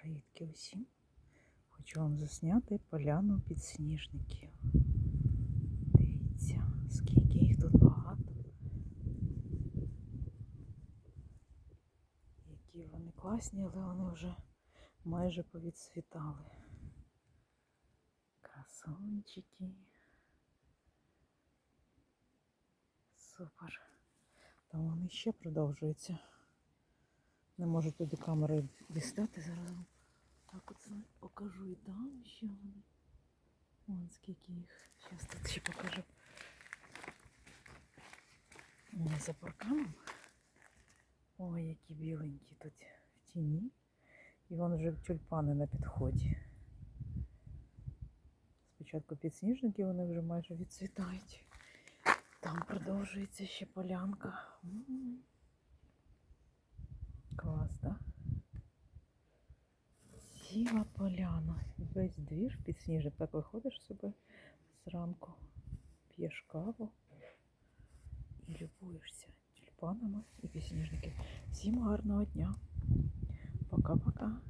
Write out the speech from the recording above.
Привітки усім. Хочу вам засняти поляну підсніжників. Дивіться, скільки їх тут багато. Які вони класні, але вони вже майже повідцвітали. Красунчики. Супер. Там вони ще продовжуються. Не можу туди камерою дістати. Зараз так от покажу і там ще вони. Вон скільки їх. Зараз тут ще покажу. Вони за парканом. Ой, які біленькі тут в тіні. І вон вже тюльпани на підході. Спочатку підсніжники, вони вже майже відцвітають. Там продовжується ще полянка. М. Клас, так? Ціла поляна. Весь двір підсніжник. Так виходиш собі зранку, п'єш каву і любуєшся тюльпанами і підсніжники. Всім гарного дня. Пока-пока.